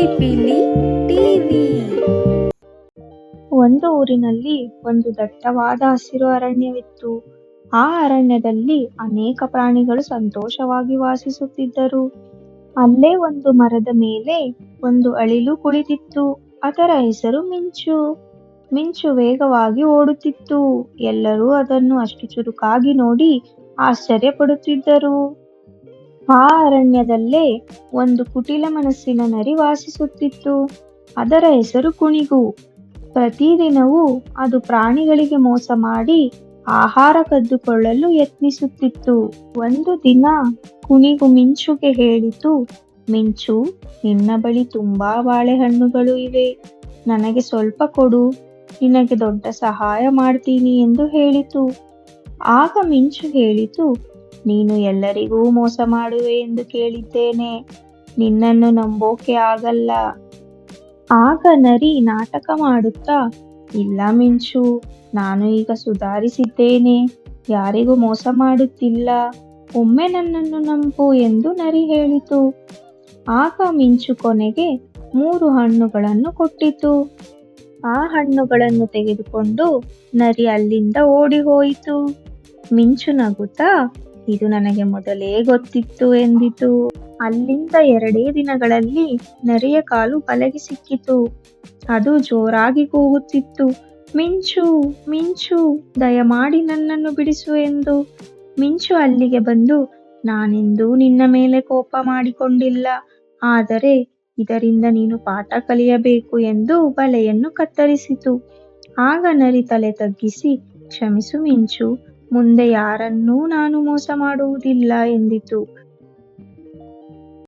ಪಿಲಿಪಿಲಿ TV. ಒಂದು ಊರಿನಲ್ಲಿ ಒಂದು ದಟ್ಟವಾದ ಹಸಿರು ಅರಣ್ಯವಿತ್ತು. ಆ ಅರಣ್ಯದಲ್ಲಿ ಅನೇಕ ಪ್ರಾಣಿಗಳು ಸಂತೋಷವಾಗಿ ವಾಸಿಸುತ್ತಿದ್ದರು. ಅಲ್ಲೇ ಒಂದು ಮರದ ಮೇಲೆ ಒಂದು ಅಳಿಲು ಕುಳಿತಿತ್ತು. ಅದರ ಹೆಸರು ಮಿಂಚು. ಮಿಂಚು ವೇಗವಾಗಿ ಓಡುತ್ತಿತ್ತು. ಎಲ್ಲರೂ ಅದನ್ನು ಅಷ್ಟು ಚುರುಕಾಗಿ ನೋಡಿ ಆಶ್ಚರ್ಯಪಡುತ್ತಿದ್ದರು. ಆ ಅರಣ್ಯದಲ್ಲೇ ಒಂದು ಕುಟಿಲ ಮನಸ್ಸಿನ ನರಿ ವಾಸಿಸುತ್ತಿತ್ತು. ಅದರ ಹೆಸರು ಕುಣಿಗು. ಪ್ರತಿದಿನವೂ ಅದು ಪ್ರಾಣಿಗಳಿಗೆ ಮೋಸ ಮಾಡಿ ಆಹಾರ ಕದ್ದುಕೊಳ್ಳಲು ಯತ್ನಿಸುತ್ತಿತ್ತು. ಒಂದು ದಿನ ಕುಣಿಗು ಮಿಂಚುಗೆ ಹೇಳಿತು, ಮಿಂಚು, ನಿನ್ನ ಬಳಿ ತುಂಬಾ ಬಾಳೆಹಣ್ಣುಗಳು ಇವೆ. ನನಗೆ ಸ್ವಲ್ಪ ಕೊಡು. ನಿನಗೆ ದೊಡ್ಡ ಸಹಾಯ ಮಾಡ್ತೀನಿ ಎಂದು ಹೇಳಿತು. ಆಗ ಮಿಂಚು ಹೇಳಿತು ನೀನು ಎಲ್ಲರಿಗೂ ಮೋಸ ಮಾಡುವೆ ಎಂದು ಕೇಳಿದ್ದೇನೆ. ನಿನ್ನನ್ನು ನಂಬೋಕೆ ಆಗಲ್ಲ. ಆಗ ನರಿ ನಾಟಕ ಮಾಡುತ್ತಾ, ಇಲ್ಲ ಮಿಂಚು, ನಾನು ಈಗ ಸುಧಾರಿಸಿದ್ದೇನೆ. ಯಾರಿಗೂ ಮೋಸ ಮಾಡುತ್ತಿಲ್ಲ. ಒಮ್ಮೆ ನನ್ನನ್ನು ನಂಬು ಎಂದು ನರಿ ಹೇಳಿತು. ಆಗ ಮಿಂಚು ಕೊನೆಗೆ ಮೂರು ಹಣ್ಣುಗಳನ್ನು ಕೊಟ್ಟಿತು. ಆ ಹಣ್ಣುಗಳನ್ನು ತೆಗೆದುಕೊಂಡು ನರಿ ಅಲ್ಲಿಂದ ಓಡಿ ಹೋಯಿತು. ಮಿಂಚು ನಗುತ್ತಾ ಇದು ನನಗೆ ಮೊದಲೇ ಗೊತ್ತಿತ್ತು ಎಂದಿತು. ಅಲ್ಲಿಂದ ಎರಡೇ ದಿನಗಳಲ್ಲಿ ನರಿಯ ಕಾಲು ಬಲೆಗೆ ಸಿಕ್ಕಿತು. ಅದು ಜೋರಾಗಿ ಕೂಗುತ್ತಿತ್ತು. ಮಿಂಚು ಮಿಂಚು, ದಯಮಾಡಿ ನನ್ನನ್ನು ಬಿಡಿಸು ಎಂದು. ಮಿಂಚು ಅಲ್ಲಿಗೆ ಬಂದು, ನಾನೆಂದೂ ನಿನ್ನ ಮೇಲೆ ಕೋಪ ಮಾಡಿಕೊಂಡಿಲ್ಲ. ಆದರೆ ಇದರಿಂದ ನೀನು ಪಾಠ ಕಲಿಯಬೇಕು ಎಂದು ಬಲೆಯನ್ನು ಕತ್ತರಿಸಿತು. ಆಗ ನರಿ ತಲೆ ತಗ್ಗಿಸಿ, ಕ್ಷಮಿಸು ಮಿಂಚು ಮುಂದೆ ಯಾರನ್ನೂ ನಾನು ಮೋಸ ಮಾಡುವುದಿಲ್ಲ ಎಂದಿತು.